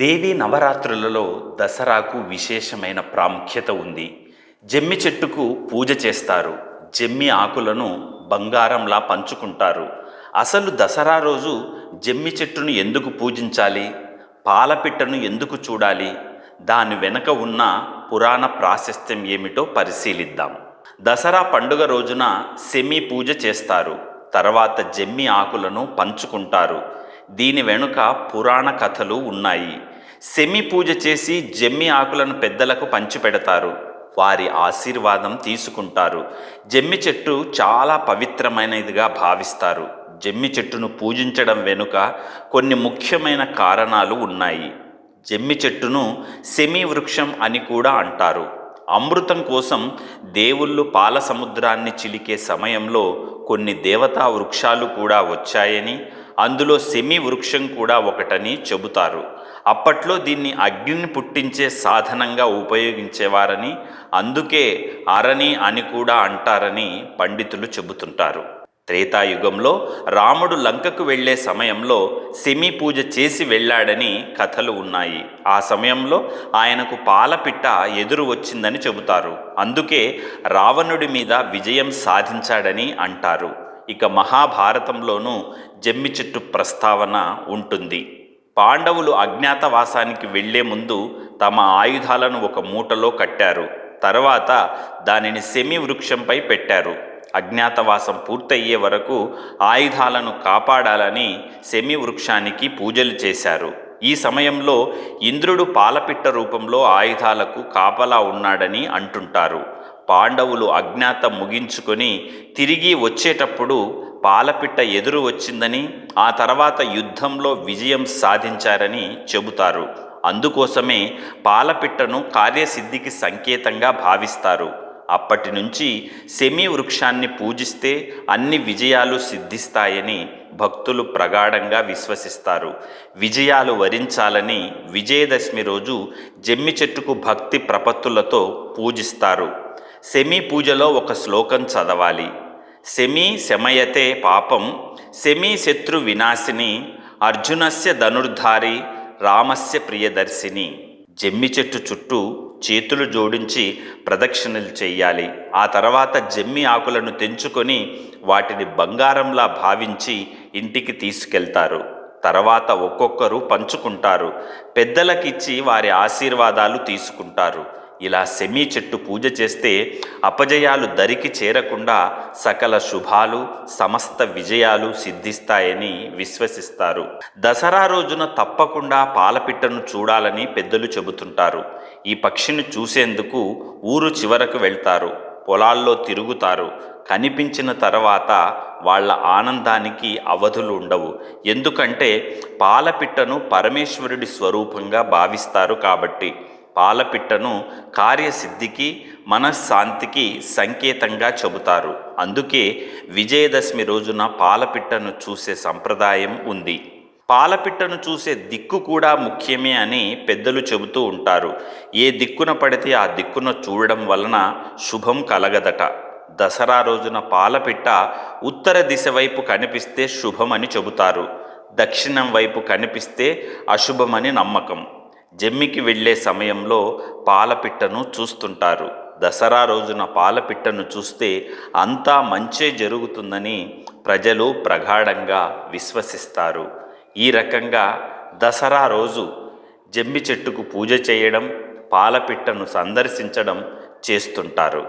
దేవీ నవరాత్రులలో దసరాకు విశేషమైన ప్రాముఖ్యత ఉంది. జమ్మి చెట్టుకు పూజ చేస్తారు. జమ్మి ఆకులను బంగారంలా పంచుకుంటారు. అసలు దసరా రోజు జమ్మి చెట్టును ఎందుకు పూజించాలి? పాలపిట్టను ఎందుకు చూడాలి? దాని వెనుక ఉన్న పురాణ ప్రాశస్త్యం ఏమిటో పరిశీలిద్దాం. దసరా పండుగ రోజున సెమి పూజ చేస్తారు. తర్వాత జమ్మి ఆకులను పంచుకుంటారు. దీని వెనుక పురాణ కథలు ఉన్నాయి. సెమి పూజ చేసి జమ్మి ఆకులను పెద్దలకు పంచిపెడతారు వారి ఆశీర్వాదం తీసుకుంటారు. జమ్మి చెట్టు చాలా పవిత్రమైనదిగా భావిస్తారు. జమ్మి చెట్టును పూజించడం వెనుక కొన్ని ముఖ్యమైన కారణాలు ఉన్నాయి. జమ్మి చెట్టును సెమి వృక్షం అని కూడా అంటారు. అమృతం కోసం దేవుళ్ళు పాల సముద్రాన్ని చిలికే సమయంలో కొన్ని దేవతా వృక్షాలు కూడా వచ్చాయని అందులో సెమి వృక్షం కూడా ఒకటని చెబుతారు. అప్పట్లో దీన్ని అగ్నిని పుట్టించే సాధనంగా ఉపయోగించేవారని అందుకే అరణి అని కూడా అంటారని పండితులు చెబుతుంటారు. త్రేతాయుగంలో రాముడు లంకకు వెళ్ళే సమయంలో సెమి పూజ చేసి వెళ్ళాడని కథలు ఉన్నాయి. ఆ సమయంలో ఆయనకు పాలపిట్ట ఎదురు వచ్చిందని చెబుతారు. అందుకే రావణుడి మీద విజయం సాధించాడని అంటారు. ఇక మహాభారతంలోనూ జమ్మి చెట్టు ప్రస్తావన ఉంటుంది. పాండవులు అజ్ఞాతవాసానికి వెళ్ళే ముందు తమ ఆయుధాలను ఒక మూటలో కట్టారు. తర్వాత దానిని సెమి వృక్షంపై పెట్టారు. అజ్ఞాతవాసం పూర్తయ్యే వరకు ఆయుధాలను కాపాడాలని సెమి వృక్షానికి పూజలు చేశారు. ఈ సమయంలో ఇంద్రుడు పాలపిట్ట రూపంలో ఆయుధాలకు కాపలా ఉన్నాడని అంటుంటారు. పాండవులు అజ్ఞాత ముగించుకొని తిరిగి వచ్చేటప్పుడు పాలపిట్ట ఎదురు వచ్చిందని ఆ తర్వాత యుద్ధంలో విజయం సాధించారని చెబుతారు. అందుకోసమే పాలపిట్టను కార్యసిద్ధికి సంకేతంగా భావిస్తారు. అప్పటి నుంచి సెమి వృక్షాన్ని పూజిస్తే అన్ని విజయాలు సిద్ధిస్తాయని భక్తులు ప్రగాఢంగా విశ్వసిస్తారు. విజయాలు వరించాలని విజయదశమి రోజు జమ్మి చెట్టుకు భక్తి ప్రపత్తులతో పూజిస్తారు. సెమి పూజలో ఒక శ్లోకం చదవాలి. సెమి శమయతే పాపం సెమి శత్రు వినాశిని అర్జునస్య ధనుర్ధారి రామస్య ప్రియదర్శిని. జమ్మి చెట్టు చుట్టూ చేతులు జోడించి ప్రదక్షిణలు చేయాలి ఆ తర్వాత జమ్మి ఆకులను తెంచుకొని వాటిని బంగారంలా భావించి ఇంటికి తీసుకెళ్తారు. తర్వాత ఒక్కొక్కరు పంచుకుంటారు. పెద్దలకిచ్చి వారి ఆశీర్వాదాలు తీసుకుంటారు. ఇలా సెమీ చెట్టు పూజ చేస్తే అపజయాలు దరికి చేరకుండా సకల శుభాలు సమస్త విజయాలు సిద్ధిస్తాయని విశ్వసిస్తారు. దసరా రోజున తప్పకుండా పాలపిట్టను చూడాలని పెద్దలు చెబుతుంటారు. ఈ పక్షిని చూసేందుకు ఊరు చివరకు వెళ్తారు. పొలాల్లో తిరుగుతారు. కనిపించిన తర్వాత వాళ్ళ ఆనందానికి అవధులు ఉండవు. ఎందుకంటే పాలపిట్టను పరమేశ్వరుడి స్వరూపంగా భావిస్తారు కాబట్టి. పాలపిట్టను కార్యసిద్ధికి మనశ్శాంతికి సంకేతంగా చెబుతారు. అందుకే విజయదశమి రోజున పాలపిట్టను చూసే సంప్రదాయం ఉంది. పాలపిట్టను చూసే దిక్కు కూడా ముఖ్యమే అని పెద్దలు చెబుతూ ఉంటారు. ఏ దిక్కున పడితే ఆ దిక్కున చూడడం వలన శుభం కలగదట. దసరా రోజున పాలపిట్ట ఉత్తర దిశ వైపు కనిపిస్తే శుభమని చెబుతారు. దక్షిణం వైపు కనిపిస్తే అశుభమని నమ్మకం. జమ్మికి వెళ్ళే సమయంలో పాలపిట్టను చూస్తుంటారు. దసరా రోజున పాలపిట్టను చూస్తే అంతా మంచే జరుగుతుందని ప్రజలు ప్రగాఢంగా విశ్వసిస్తారు. ఈ రకంగా దసరా రోజు జమ్మి చెట్టుకు పూజ చేయడం పాలపిట్టను సందర్శించడం చేస్తుంటారు.